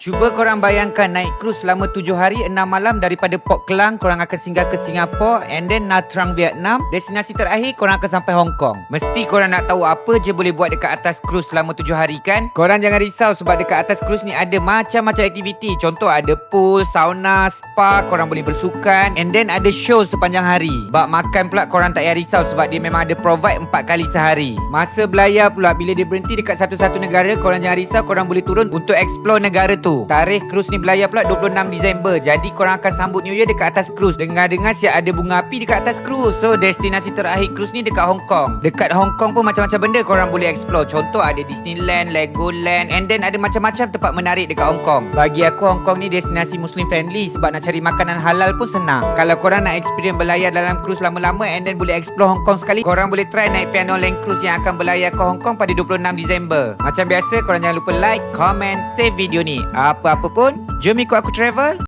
Cuba korang bayangkan naik cruise selama 7 hari 6 malam daripada Port Klang korang akan singgah ke Singapore and then Nha Trang Vietnam. Destinasi terakhir korang akan sampai Hong Kong. Mesti korang nak tahu apa je boleh buat dekat atas cruise selama 7 hari kan? Korang jangan risau sebab dekat atas cruise ni ada macam-macam aktiviti. Contoh ada pool, sauna, spa, korang boleh bersukan and then ada show sepanjang hari. Bak makan pula korang tak payah risau sebab dia memang ada provide 4 kali sehari. Masa belayar pula bila dia berhenti dekat satu-satu negara korang jangan risau korang boleh turun untuk explore negara tu. Tarikh cruise ni belayar pula 26 Disember. Jadi korang akan sambut New Year dekat atas cruise. Dengar-dengar siap ada bunga api dekat atas cruise. So destinasi terakhir cruise ni dekat Hong Kong. Dekat Hong Kong pun macam-macam benda korang boleh explore. Contoh ada Disneyland, Legoland and then ada macam-macam tempat menarik dekat Hong Kong. Bagi aku Hong Kong ni destinasi Muslim friendly sebab nak cari makanan halal pun senang. Kalau korang nak experience belayar dalam cruise lama-lama and then boleh explore Hong Kong sekali, korang boleh try naik Piano Land Cruise yang akan belayar ke Hong Kong pada 26 Disember. Macam biasa korang jangan lupa like, comment, save video ni. Apa-apa pun, jom ikut aku travel.